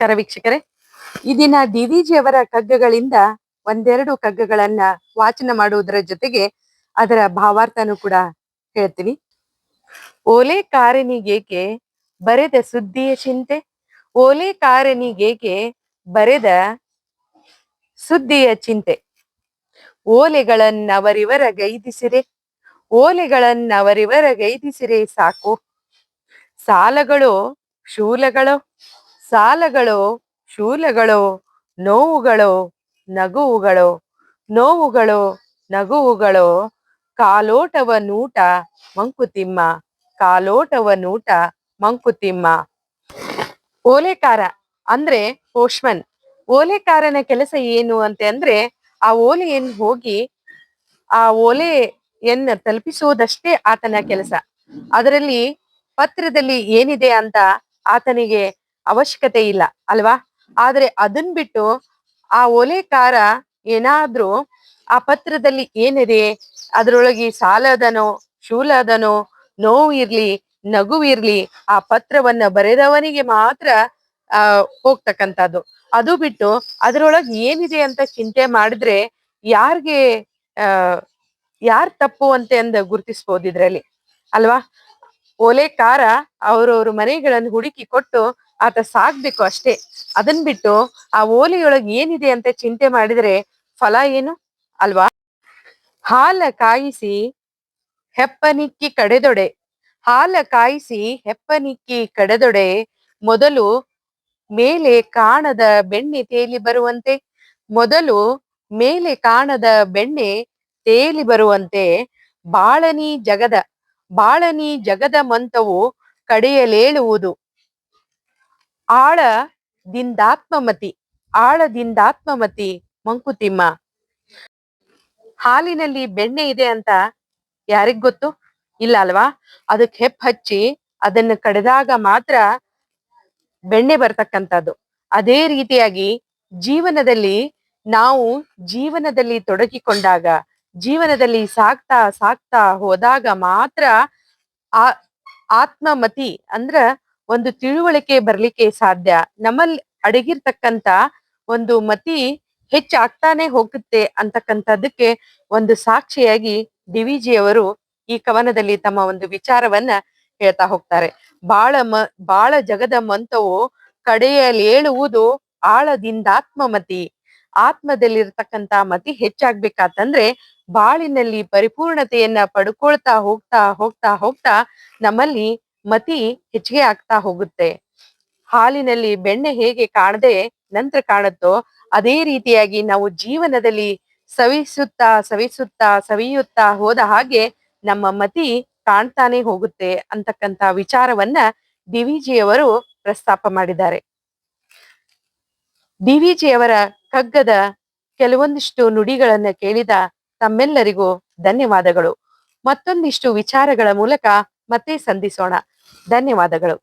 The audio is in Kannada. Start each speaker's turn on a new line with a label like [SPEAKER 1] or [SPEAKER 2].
[SPEAKER 1] ನಮಸ್ಕಾರ ವೀಕ್ಷಕರೇ. ಈ ದಿನ ಡಿ ವಿ ಜಿ ಅವರ ಕಗ್ಗಗಳಿಂದ ಒಂದೆರಡು ಕಗ್ಗಗಳನ್ನ ವಾಚನ ಮಾಡುವುದರ ಜೊತೆಗೆ ಅದರ ಭಾವಾರ್ಥನೂ ಕೂಡ ಹೇಳ್ತೀನಿ. ಓಲೆ ಕಾರನಿಗೇಕೆ ಬರೆದ ಸುದ್ದಿಯ ಚಿಂತೆ? ಓಲೆ ಕಾರನಿಗೇಕೆ ಬರೆದ ಸುದ್ದಿಯ ಚಿಂತೆ? ಓಲೆಗಳನ್ನವರಿವರ ಗೈದಿಸಿರೆ ಓಲೆಗಳನ್ನವರಿವರ ಗೈದಿಸಿರೆ ಸಾಕು. ಸಾಲಗಳು ಶೂಲಗಳು ಸಾಲಗಳು, ಶೂಲಗಳು, ನೋವುಗಳು, ನಗುವುಗಳು ನೋವುಗಳು, ನಗುವುಗಳು, ಕಾಲೋಟವ ನೂಟ ಮಂಕುತಿಮ್ಮ, ಕಾಲೋಟವ ನೂಟ ಮಂಕುತಿಮ್ಮ. ಓಲೆಕಾರ ಅಂದ್ರೆ ಪೋಷ್ಮನ್ ಓಲೆಕಾರನ ಕೆಲಸ ಏನು ಅಂತ ಅಂದ್ರೆ ಆ ಓಲೆಯನ್ನು ಹೋಗಿ ಆ ಓಲೆಯನ್ನ ತಲುಪಿಸುವುದಷ್ಟೇ ಆತನ ಕೆಲಸ. ಅದರಲ್ಲಿ ಪತ್ರದಲ್ಲಿ ಏನಿದೆ ಅಂತ ಆತನಿಗೆ ಅವಶ್ಯಕತೆ ಇಲ್ಲ, ಅಲ್ವಾ? ಆದ್ರೆ ಅದನ್ ಬಿಟ್ಟು ಆ ಓಲೆಕಾರ ಏನಾದ್ರೂ ಆ ಪತ್ರದಲ್ಲಿ ಏನಿದೆ? ಅದರೊಳಗೆ ಸಾಲದನೋ, ಶೂಲದನೋ ನೋವು ಇರ್ಲಿ, ನಗು ಇರ್ಲಿ, ಆ ಪತ್ರವನ್ನ ಬರೆದವನಿಗೆ ಮಾತ್ರ, ಆ, ಹೋಗ್ತಕ್ಕಂಥದ್ದು. ಅದು ಬಿಟ್ಟು ಅದರೊಳಗೆ ಏನಿದೆ ಅಂತ ಚಿಂತೆ ಮಾಡಿದ್ರೆ ಯಾರಿಗೆ, ಆ, ಯಾರ್ ತಪ್ಪು ಅಂತ ಅಂದ ಗುರುತಿಸ್ಬೋದು ಇದ್ರಲ್ಲಿ, ಅಲ್ವಾ? ಓಲೆಕಾರ ಅವ್ರವ್ರ ಮನೆಗಳನ್ನು ಹುಡುಕಿ ಕೊಟ್ಟು ಆತ ಸಾಕ್ಬೇಕು ಅಷ್ಟೇ. ಅದನ್ ಬಿಟ್ಟು ಆ ಓಲೆಯೊಳಗೆ ಏನಿದೆ ಅಂತ ಚಿಂತೆ ಮಾಡಿದ್ರೆ ಫಲ ಏನು? ಅಲ್ವಾ? ಹಾಲ ಕಾಯಿಸಿ ಹೆಪ್ಪನಿಕ್ಕಿ ಕಡೆದೊಡೆ. ಹಾಲ ಕಾಯಿಸಿ ಹೆಪ್ಪನಿಕ್ಕಿ ಕಡೆದೊಡೆ. ಮೊದಲು ಮೇಲೆ ಕಾಣದ ಬೆಣ್ಣೆ ತೇಲಿ ಬರುವಂತೆ. ಮೊದಲು ಮೇಲೆ ಕಾಣದ ಬೆಣ್ಣೆ ತೇಲಿ ಬರುವಂತೆ. ಬಾಳನಿ ಜಗದ ಬಾಳನಿ ಜಗದ ಮಂತವು ಕಡೆಯಲೇಳುವುದು. ಆಳದಿಂದಾತ್ಮಮತಿ ಆಳದಿಂದಾತ್ಮಮತಿ ಮಂಕುತಿಮ್ಮ. ಹಾಲಿನಲ್ಲಿ ಬೆಣ್ಣೆ ಇದೆ ಅಂತ ಯಾರಿಗ್ ಗೊತ್ತು? ಇಲ್ಲ ಅಲ್ವಾ? ಅದಕ್ಕೆ ಹೆಪ್ ಹಚ್ಚಿ ಅದನ್ನ ಕಡೆದಾಗ ಮಾತ್ರ ಬೆಣ್ಣೆ ಬರ್ತಕ್ಕಂಥದ್ದು. ಅದೇ ರೀತಿಯಾಗಿ ಜೀವನದಲ್ಲಿ ನಾವು ಜೀವನದಲ್ಲಿ ತೊಡಗಿಕೊಂಡಾಗ, ಜೀವನದಲ್ಲಿ ಸಾಕ್ತಾ ಸಾಕ್ತಾ ಹೋದಾಗ ಮಾತ್ರ ಆ ಆತ್ಮಮತಿ ಅಂದ್ರ ಒಂದು ತಿಳುವಳಿಕೆ ಬರ್ಲಿಕ್ಕೆ ಸಾಧ್ಯ. ನಮ್ಮಲ್ಲಿ ಅಡಗಿರ್ತಕ್ಕಂತ ಒಂದು ಮತಿ ಹೆಚ್ಚಾಗ್ತಾನೆ ಹೋಗುತ್ತೆ ಅಂತಕ್ಕಂಥದ್ದಕ್ಕೆ ಒಂದು ಸಾಕ್ಷಿಯಾಗಿ ಡಿವಿಜಿ ಅವರು ಈ ಕವನದಲ್ಲಿ ತಮ್ಮ ಒಂದು ವಿಚಾರವನ್ನ ಹೇಳ್ತಾ ಹೋಗ್ತಾರೆ. ಬಾಳ ಮ, ಬಾಳ ಜಗದ ಮಂತವು ಕಡೆಯಲೇಳುವುದು ಆಳದಿಂದಾತ್ಮಮತಿ. ಆತ್ಮದಲ್ಲಿರ್ತಕ್ಕಂತ ಮತಿ ಹೆಚ್ಚಾಗ್ಬೇಕಾತಂದ್ರೆ ಬಾಳಿನಲ್ಲಿ ಪರಿಪೂರ್ಣತೆಯನ್ನ ಪಡ್ಕೊಳ್ತಾ ಹೋಗ್ತಾ ಹೋಗ್ತಾ ಹೋಗ್ತಾ ನಮ್ಮಲ್ಲಿ ಮತಿ ಹೆಚ್ಚಿಗೆ ಆಗ್ತಾ ಹೋಗುತ್ತೆ. ಹಾಲಿನಲ್ಲಿ ಬೆಣ್ಣೆ ಹೇಗೆ ಕಾಣದೆ ನಂತರ ಕಾಣುತ್ತೋ ಅದೇ ರೀತಿಯಾಗಿ ನಾವು ಜೀವನದಲ್ಲಿ ಸವಿಸುತ್ತಾ ಸವಿಸುತ್ತಾ ಸವಿಯುತ್ತಾ ಹೋದ ಹಾಗೆ ನಮ್ಮ ಮತಿ ಕಾಣ್ತಾನೆ ಹೋಗುತ್ತೆ ಅಂತಕ್ಕಂತ ವಿಚಾರವನ್ನ ಡಿವಿಜಿ ಅವರು ಪ್ರಸ್ತಾಪ ಮಾಡಿದ್ದಾರೆ. ಡಿವಿಜಿ ಅವರ ಕಗ್ಗದ ಕೆಲವೊಂದಿಷ್ಟು ನುಡಿಗಳನ್ನ ಕೇಳಿದ ತಮ್ಮೆಲ್ಲರಿಗೂ ಧನ್ಯವಾದಗಳು. ಮತ್ತೊಂದಿಷ್ಟು ವಿಚಾರಗಳ ಮೂಲಕ ಮತ್ತೆ ಸಂಧಿಸೋಣ. ಧನ್ಯವಾದಗಳು.